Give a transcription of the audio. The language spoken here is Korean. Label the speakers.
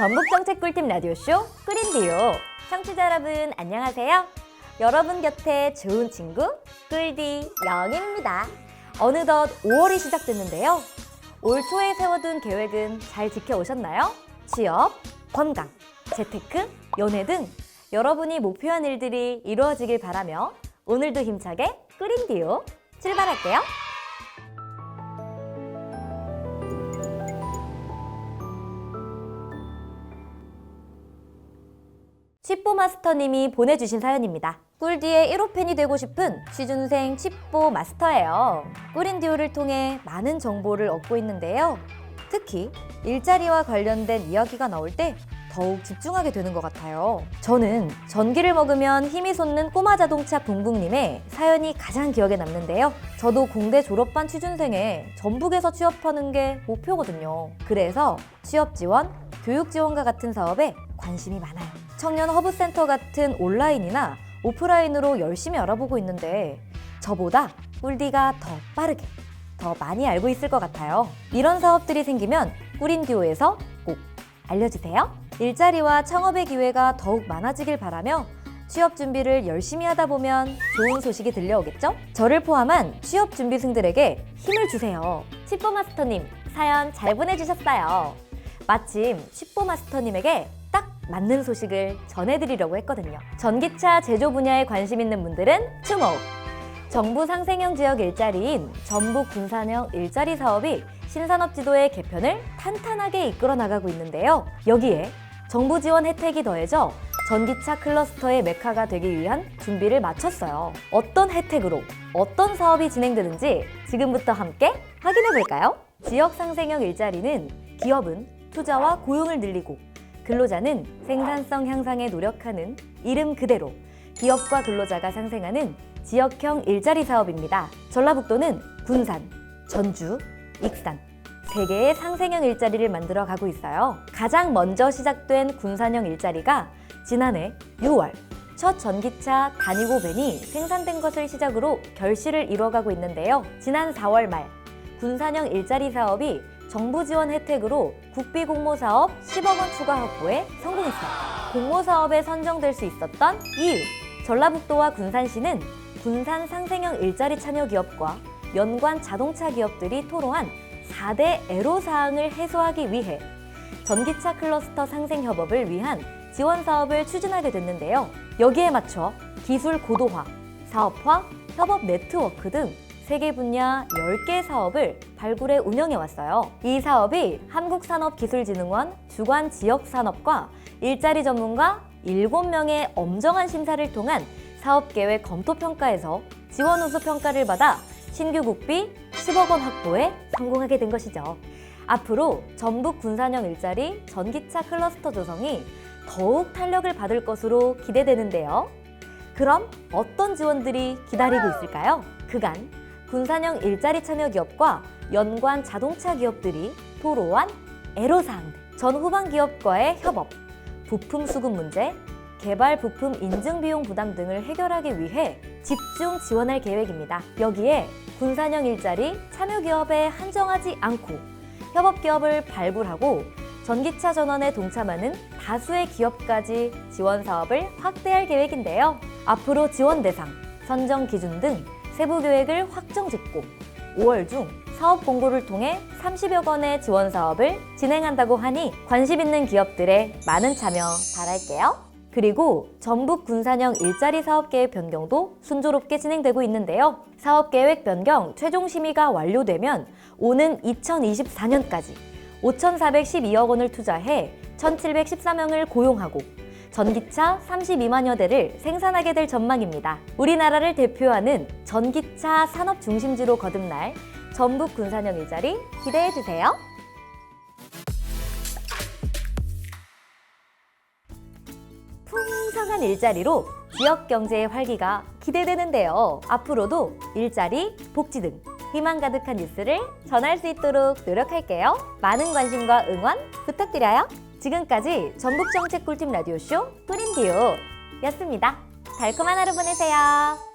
Speaker 1: 전북정책 꿀팁 라디오쇼 꿀인디오 청취자 여러분 안녕하세요. 여러분 곁에 좋은 친구 꿀디 영입니다. 어느덧 5월이 시작됐는데요. 올 초에 세워둔 계획은 잘 지켜오셨나요? 취업, 건강, 재테크, 연애 등 여러분이 목표한 일들이 이루어지길 바라며 오늘도 힘차게 꿀인디오 출발할게요. 칩보 마스터님이 보내주신 사연입니다. 꿀디의 1호 팬이 되고 싶은 취준생 칩보 마스터예요. 꿀인 디오를 통해 많은 정보를 얻고 있는데요. 특히 일자리와 관련된 이야기가 나올 때 더욱 집중하게 되는 것 같아요. 저는 전기를 먹으면 힘이 솟는 꼬마 자동차 붕붕님의 사연이 가장 기억에 남는데요. 저도 공대 졸업반 취준생에 전북에서 취업하는 게 목표거든요. 그래서 취업 지원, 교육 지원과 같은 사업에 관심이 많아요. 청년 허브센터 같은 온라인이나 오프라인으로 열심히 알아보고 있는데 저보다 꿀디가 더 빠르게 더 많이 알고 있을 것 같아요. 이런 사업들이 생기면 꿀인 듀오에서 꼭 알려주세요. 일자리와 창업의 기회가 더욱 많아지길 바라며 취업 준비를 열심히 하다 보면 좋은 소식이 들려오겠죠? 저를 포함한 취업 준비생들에게 힘을 주세요. 칩보 마스터님 사연 잘 보내주셨어요. 마침 칩보 마스터님에게 딱 맞는 소식을 전해드리려고 했거든요. 전기차 제조 분야에 관심 있는 분들은 주목! 정부 상생형 지역 일자리인 전북 군산형 일자리 사업이 신산업 지도의 개편을 탄탄하게 이끌어 나가고 있는데요. 여기에 정부 지원 혜택이 더해져 전기차 클러스터의 메카가 되기 위한 준비를 마쳤어요. 어떤 혜택으로 어떤 사업이 진행되는지 지금부터 함께 확인해 볼까요? 지역 상생형 일자리는 기업은 투자와 고용을 늘리고 근로자는 생산성 향상에 노력하는 이름 그대로 기업과 근로자가 상생하는 지역형 일자리 사업입니다. 전라북도는 군산, 전주, 익산 세 개의 상생형 일자리를 만들어 가고 있어요. 가장 먼저 시작된 군산형 일자리가 지난해 6월 첫 전기차 다니고 벤이 생산된 것을 시작으로 결실을 이루어가고 있는데요. 지난 4월 말 군산형 일자리 사업이 정부 지원 혜택으로 국비 공모 사업 10억 원 추가 확보에 성공했어요. 공모 사업에 선정될 수 있었던 이유. 전라북도와 군산시는 군산 상생형 일자리 참여 기업과 연관 자동차 기업들이 토로한 4대 애로 사항을 해소하기 위해 전기차 클러스터 상생 협업을 위한 지원 사업을 추진하게 됐는데요. 여기에 맞춰 기술 고도화, 사업화, 협업 네트워크 등 세 개 분야 10개 사업을 발굴해 운영해 왔어요. 이 사업이 한국산업기술진흥원 주관 지역산업과 일자리 전문가 7명의 엄정한 심사를 통한 사업계획 검토평가에서 지원 우수 평가를 받아 신규 국비 10억 원 확보에 성공하게 된 것이죠. 앞으로 전북 군산형 일자리 전기차 클러스터 조성이 더욱 탄력을 받을 것으로 기대되는데요. 그럼 어떤 지원들이 기다리고 있을까요? 그간 군산형 일자리 참여 기업과 연관 자동차 기업들이 토로한 애로사항들, 전 후반 기업과의 협업, 부품 수급 문제, 개발 부품 인증 비용 부담 등을 해결하기 위해 집중 지원할 계획입니다. 여기에 군산형 일자리 참여 기업에 한정하지 않고 협업 기업을 발굴하고 전기차 전원에 동참하는 다수의 기업까지 지원 사업을 확대할 계획인데요. 앞으로 지원 대상, 선정 기준 등 세부 계획을 확정 짓고 5월 중 사업 공고를 통해 30여 건의 지원 사업을 진행한다고 하니 관심 있는 기업들의 많은 참여 바랄게요. 그리고 전북 군산형 일자리 사업 계획 변경도 순조롭게 진행되고 있는데요. 사업 계획 변경 최종 심의가 완료되면 오는 2024년까지 5,412억 원을 투자해 1,714명을 고용하고 전기차 32만여 대를 생산하게 될 전망입니다. 우리나라를 대표하는 전기차 산업 중심지로 거듭날 전북 군산형 일자리 기대해 주세요. 풍성한 일자리로 지역 경제의 활기가 기대되는데요. 앞으로도 일자리, 복지 등 희망 가득한 뉴스를 전할 수 있도록 노력할게요. 많은 관심과 응원 부탁드려요. 지금까지 전북 정책 꿀팁 라디오쇼 꿀인디오 였습니다. 달콤한 하루 보내세요.